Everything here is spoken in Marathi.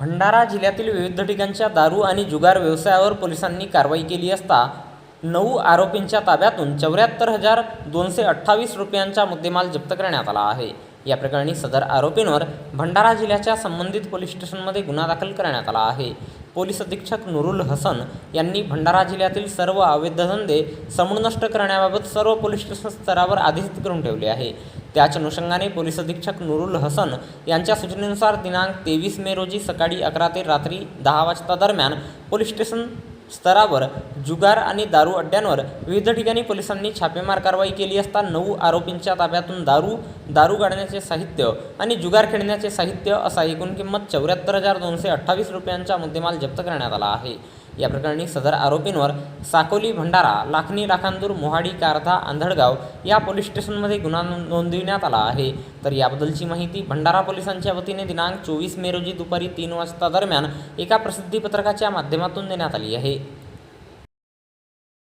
भंडारा जिल्ह्यातील विविध ठिकाणच्या दारू आणि जुगार व्यवसायावर पोलिसांनी कारवाई केली असता नऊ आरोपींच्या ताब्यातून चौऱ्याहत्तर हजार दोनशे अठ्ठावीस रुपयांचा मुद्देमाल जप्त करण्यात आला आहे. या प्रकरणी सदर आरोपींवर भंडारा जिल्ह्याच्या संबंधित पोलीस स्टेशनमध्ये गुन्हा दाखल करण्यात आला आहे. पोलीस अधीक्षक नुरुल हसन यांनी भंडारा जिल्ह्यातील सर्व अवैध धंदे समूळ नष्ट करण्याबाबत सर्व पोलीस स्टेशन स्तरावर आदेशित करून ठेवले आहे. त्याच अनुषंगाने पोलीस अधीक्षक नुरुल हसन यांच्या सूचनेनुसार दिनांक तेवीस मे रोजी सकाळी अकरा ते रात्री दहा वाजता दरम्यान पोलीस स्टेशन स्तरावर जुगार आणि दारू अड्ड्यांवर विविध ठिकाणी पोलिसांनी छापेमार कारवाई केली असता नऊ आरोपींच्या ताब्यातून दारू दारू गाडण्याचे साहित्य आणि जुगार खेळण्याचे साहित्य असा एकूण किंमत चौऱ्याहत्तर हजार दोनशे अठ्ठावीस रुपयांचा मुद्देमाल जप्त करण्यात आला आहे. या प्रकरणी सदर आरोपींवर साकोली भंडारा लाखनी लाखांदूर मोहाडी कारधा आंधळगाव या पोलीस स्टेशनमध्ये गुन्हा नोंदविण्यात आला आहे. तर याबद्दलची माहिती भंडारा पोलिसांच्या वतीने दिनांक चोवीस मे रोजी दुपारी तीन वाजता दरम्यान एका प्रसिद्धीपत्रकाच्या माध्यमातून देण्यात आली आहे.